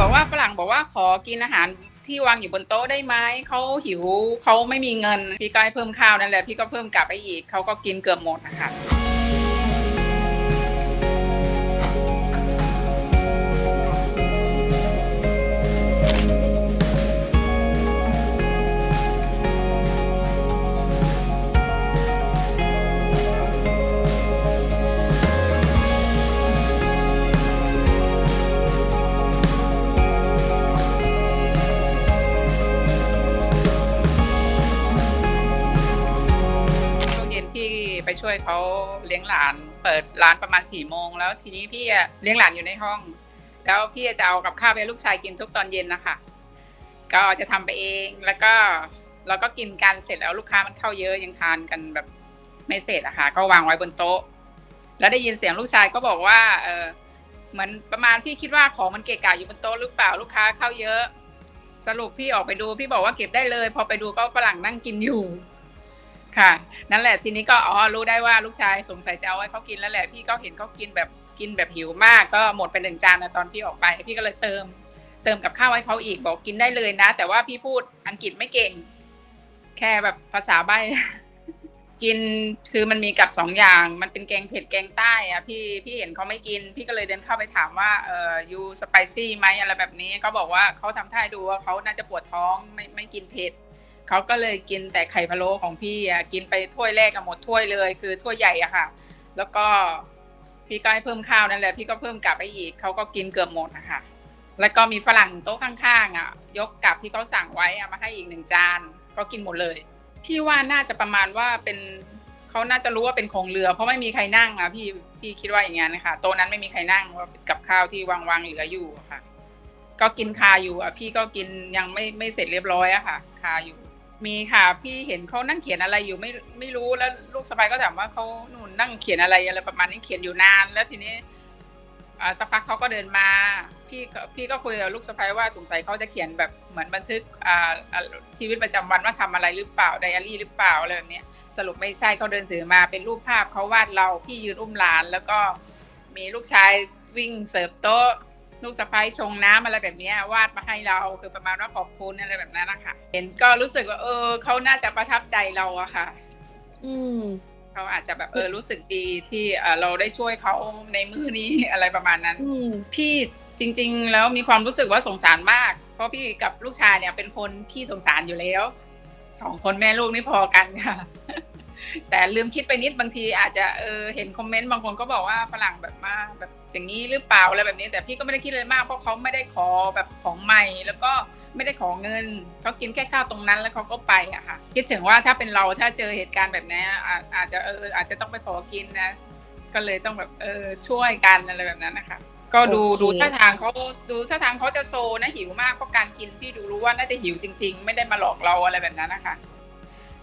บอกว่าฝรั่งบอกว่าขอกินอาหารที่วางอยู่บนโต๊ะได้ไหมเขาหิวเขาไม่มีเงิน พี่ก็ให้เพิ่มข้าวนั่นแหละพี่ก็เพิ่มกลับไปอีกเขาก็กินเกือบหมดนะคะ วยเขาเลี้ยงหลาน เปิดร้านประมาณสี่โมงแล้วทีนี้พี่เลี้ยงหลานอยู่ในห้อง แล้วพี่จะเอากับข้าวไปลูกชายกินทุกตอนเย็นนะคะก็จะทำไปเองแล้วก็เราก็กินกันเสร็จแล้วลูกค้ามันเข้าเยอะยังทานกันแบบไม่เสร็จอะค่ะก็วางไว้บนโต๊ะ แล้วได้ยินเสียงลูกชายก็บอกว่าเออเหมือนประมาณพี่คิดว่าของมันเกะกะอยู่บนโต๊ะหรือเปล่าลูกค้าเข้าเยอะ สรุปพี่ออกไปดูพี่บอกว่าเก็บได้เลย พอไปดูก็ฝรั่งนั่งกินอยู่ ค่ะ นั่นแหละทีนี้ก็อ๋อรู้ได้ว่าลูกชายสงสัยจะเอาไว้เขากินแล้วแหละ พี่ก็เห็นเขากินแบบกินแบบหิวมากก็หมดไปหนึ่งจานนะตอนพี่ออกไป พี่ก็เลยเติม เติมกับข้าวให้เขาอีกบอกกินได้เลยนะ แต่ว่าพี่พูดอังกฤษไม่เก่ง แค่แบบภาษาใบกินคือมันมีกับสองอย่าง มันเป็นแกงเผ็ดแกงใต้อะพี่พี่เห็นเขาไม่กิน พี่ก็เลยเดินเข้าไปถามว่าเออยูสไปซี่ไหมอะไรแบบนี้เขาบอกว่าเขาทำท่าดูว่าเขาน่าจะปวดท้องไม่ไม่กินเผ็ด เขาก็เลยกินแต่ไข่พะโล้ของพี่อะกินไปถ้วยแรกอะหมดถ้วยเลย คือถ้วยใหญ่อะค่ะ แล้วก็พี่ก็ให้เพิ่มข้าวนั่นแหละพี่ก็เพิ่มกลับไปอีกเขาก็กินเกือบหมดนะคะแล้วก็มีฝรั่งโต๊ะข้างๆอะ ยกกลับที่เขาสั่งไว้อะมาให้อีกหนึ่งจานก็กินหมดเลย พี่ว่าน่าจะประมาณว่าเป็นเขาน่าจะรู้ว่าเป็นของเรือ เพราะไม่มีใครนั่งอะพี่พี่คิดว่าอย่างงั้นนะคะโต๊ะนั้นไม่มีใครนั่งว่ากับข้าวที่วางวางๆเหลืออยู่ค่ะ ก็กินคาอยู่อะพี่ก็กินยังไม่ไม่เสร็จเรียบร้อยอะค่ะ คาอยู่ มีค่ะพี่เห็นเขานั่งเขียนอะไรอยู่ไม่ไม่รู้แล้วลูกสะใภ้ก็ถามว่าเขาหนูนนั่งเขียนอะไรอะไรประมาณนี้เขียนอยู่นาน แล้วทีนี้อ่าสักพักเขาก็เดินมา พี่ก็พี่ก็คุยกับลูกสะใภ้ว่าสงสัยเขาจะเขียนแบบเหมือนบันทึกอ่าอ่าชีวิตประจำวันว่าทำอะไรหรือเปล่าไดอารี่หรือเปล่าอะไรแบบเนี้ยสรุปไม่ใช่เขาเดินถือมาเป็นรูปภาพเขาวาดเราพี่ยืนอุ้มหลาน แล้วก็มีลูกชายวิ่งเสิร์ฟโต๊ะ ลูกสะพ้ายชงน้ำอะไรแบบเนี้ยวาดมาให้เราคือประมาณว่าขอบคุณอะไรแบบนั้นนะคะเห็นก็รู้สึกว่าเออเขาน่าจะประทับใจเราอะค่ะ อืมเขาอาจจะแบบเออรู้สึกดีที่เอ่อเราได้ช่วยเขาในมือนี้อะไรประมาณนั้นอืมพี่จริง ๆ แล้วมีความรู้สึกว่าสงสารมาก เพราะพี่กับลูกชายเนี่ยเป็นคนขี้สงสารอยู่แล้วสองคนแม่ลูกนี่พอกันค่ะ แต่ลืมคิดไปนิดบางทีอาจจะเออเห็นคอมเมนต์บางคนก็บอกว่าฝรั่งแบบมาแบบอย่างนี้หรือเปล่าอะไรแบบนี้ แต่พี่ก็ไม่ได้คิดเลยมากเพราะเขาไม่ได้ขอแบบของใหม่ แล้วก็ไม่ได้ขอเงินเขากินแค่ข้าวตรงนั้นแล้วเขาก็ไปอะค่ะคิดถึงว่าถ้าเป็นเราถ้าเจอเหตุการณ์แบบนี้อาอาจจะเอออาจจะต้องไปขอกินนะก็เลยต้องแบบเออช่วยกันอะไรแบบนั้นนะคะก็ดูโอเคดูท่าทางเขาดูท่าทางเขาจะโซนะหิวมากเพราะการกินพี่ดูรู้ว่าน่าจะหิวจริง ๆ ไม่ได้มาหลอกเราอะไรแบบนั้นนะคะ